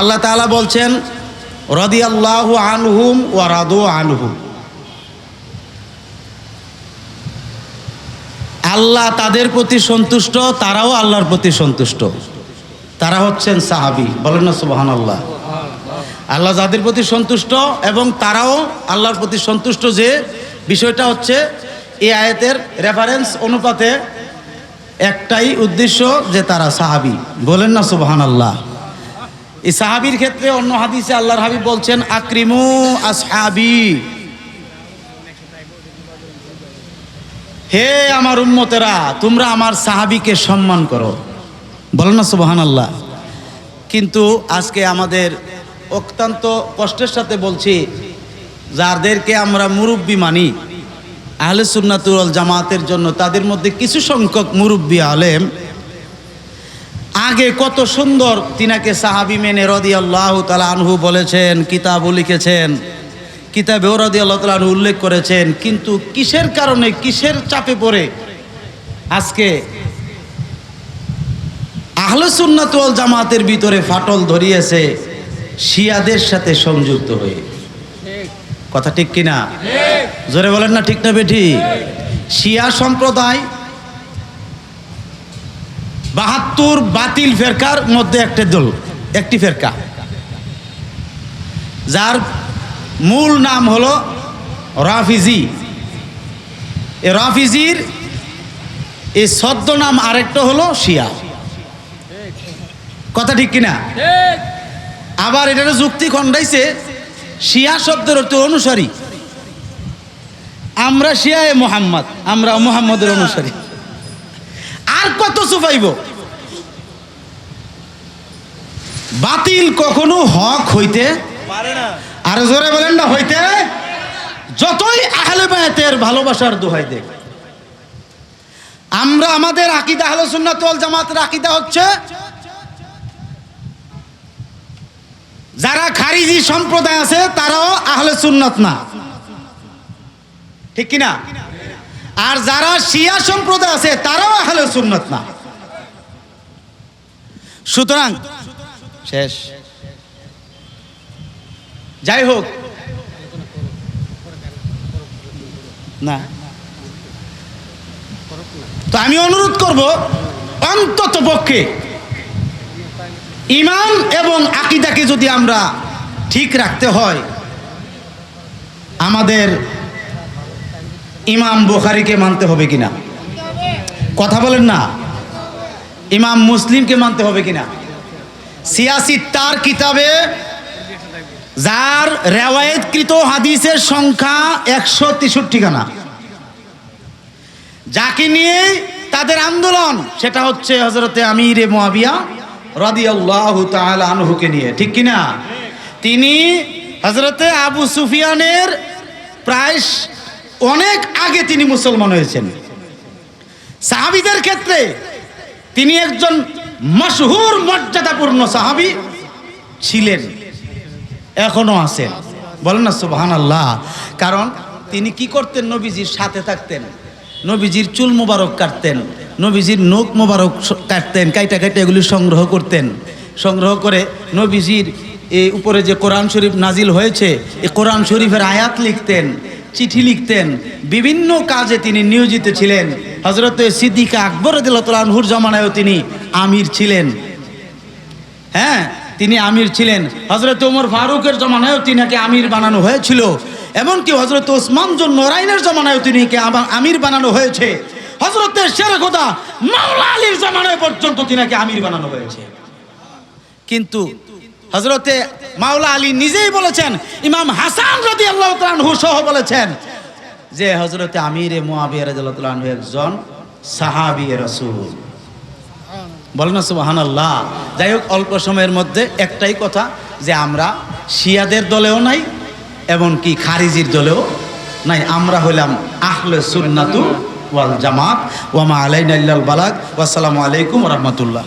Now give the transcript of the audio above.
আল্লাহ তাআলা বলছেন রদি আল্লাহ আনহুম ওয়া রাদু আনহুম। আল্লাহ তাদের প্রতি সন্তুষ্ট, তারাও আল্লাহর প্রতি সন্তুষ্ট। তারা হচ্ছেন সাহাবি, বলেন না সুবাহান আল্লাহ আল্লাহ যাদের প্রতি সন্তুষ্ট এবং তারাও আল্লাহর প্রতি সন্তুষ্ট যে, বিষয়টা হচ্ছে এই আয়াতের রেফারেন্স অনুপাতে একটাই উদ্দেশ্য যে তারা সাহাবি। বলেন না সুবাহান আল্লাহ এই সাহাবির ক্ষেত্রে অন্য হাদিসে আল্লাহর হাবিব বলছেন, আক্রিমু আসহাবি। হে আমার উম্মতেরা, তোমরা আমার সাহাবিকে সম্মান করো। বলো না সুবাহান আল্লাহ কিন্তু আজকে আমাদের অত্যন্ত কষ্টের সাথে বলছি, যাদেরকে আমরা মুরব্বী মানি, আহলে সুন্নাতুল জামাতের জন্য তাদের মধ্যে কিছু সংখ্যক মুরব্বী আলেম আগে কত সুন্দর তিনাকে সাহাবি মেনে রদি আল্লাহ তালা আনহু বলেছেন কিতাবও লিখেছেন কিতাবেও রদি আল্লাহ তালা আনহু উল্লেখ করেছেন কিন্তু কিসের কারণে কিসের চাপে পড়ে? আজকে আহলে জামাতের ভিতরে ফাটল ধরিয়েছে শিয়াদের সাথে সংযুক্ত হয়ে। কথা ঠিক কিনা? জোরে বলেন না ঠিক না বেঠি? শিয়া সম্প্রদায় বাহাত্তর বাতিল ফেরকার মধ্যে একটা দল, একটি ফেরকা। যার মূল নাম হলো রাফিজি। এ রাফিজির এই সদ্য নাম আরেকটা হলো শিয়া। কথা ঠিক কিনা? আবার এটার যুক্তি খণ্ডাইছে, শিয়া শব্দের অর্থ অনুসারী। আমরা শিয়া এ মোহাম্মদ, আমরা মোহাম্মদের অনুসারী। কত সুফাইব। বাতিল কখনো হক হইতে আর জোরে বলেন না, হইতে যতই আহলে বায়াতের ভালোবাসার দোহাই দেখ। আমরা আমাদের আকিদা আহলে সুন্নাত ওয়াল জামাতের আকিদা হচ্ছে, যারা খারিজি সম্প্রদায় আছে, তারাও আহলে সুন্নাত না। ঠিক কিনা? আর যারা শিয়া সম্প্রদায় আছে, তারাও আহলে সুন্নাত না। সুতরাং, শেষ। যাই হোক। না। তো আমি অনুরোধ করব, অন্তত পক্ষে ইমান এবং আকিদাকে যদি আমরা ঠিক রাখতে হয়, আমাদের ইমাম বোখারিকে মানতে হবে কিনা? কথা বলেন না। ইমাম মুসলিমকে মানতে হবে কিনা? সিয়াসি তার কিতাবে যার রেওয়ায়তকৃত হাদিসের সংখ্যা একশো খানা যাকে নিয়ে তাদের আন্দোলন, সেটা হচ্ছে হজরতে আমিরে মোয়াবিয়া রদি আল্লাহ আনহুকে নিয়ে, ঠিক কিনা? তিনি হজরতে আবু সুফিয়ানের প্রায় অনেক আগে তিনি মুসলমান হয়েছেন। সাহাবিদের ক্ষেত্রে তিনি একজন মশহুর মর্যাদাপূর্ণ সাহাবি ছিলেন, এখনও আছেন। বলেন না সুবহান আল্লাহ কারণ তিনি কি করতেন? নবীজির সাথে থাকতেন, নবীজির চুল মোবারক কাটতেন, নবীজির নোক মোবারক কাটতেন, কাইটা কাইটা এগুলি সংগ্রহ করতেন। সংগ্রহ করে নবীজির এই উপরে যে কোরআন শরীফ নাজিল হয়েছে এই কোরআন শরীফের আয়াত লিখতেন। চিঠি লিখতেন। বিভিন্ন কাজে তিনি নিয়োজিত ছিলেন। হজরত সিদ্দিকা আকবর আনহুর জমানায়ও তিনি আমির ছিলেন। হ্যাঁ তিনি আমির ছিলেন। হজরত ওমর ফারুকের জমানায়ও তিনাকে আমির বানানো হয়েছিল। এমনকি হজরত ওসমান জন্য নরাইনের জমানায়ও তিনিকে আমির বানানো হয়েছে। হজরতের শের খোদা মাওলা আলীর জমানায় পর্যন্ত তিনাকে আমির বানানো হয়েছে। কিন্তু হজরতে মাওলা আলী নিজেই বলেছেন, ইমাম হাসান রদি আল্লাহ তালহু সহ বলেছেন যে হজরতে আমিরে মোয়াবিয়া আনহু একজন সাহাবী রাসূল। বলেন সুবাহান আল্লাহ যাই হোক, অল্প সময়ের মধ্যে একটাই কথা যে আমরা শিয়াদের দলেও নাই, এমনকি খারিজির দলেও নাই। আমরা হইলাম আহলে সুন্নাতু ওয়াল জামাত। ওয়ামা আলাইনা ইল্লাল বালাগ। ওয়াসসালামু আলাইকুম রহমতুল্লাহ।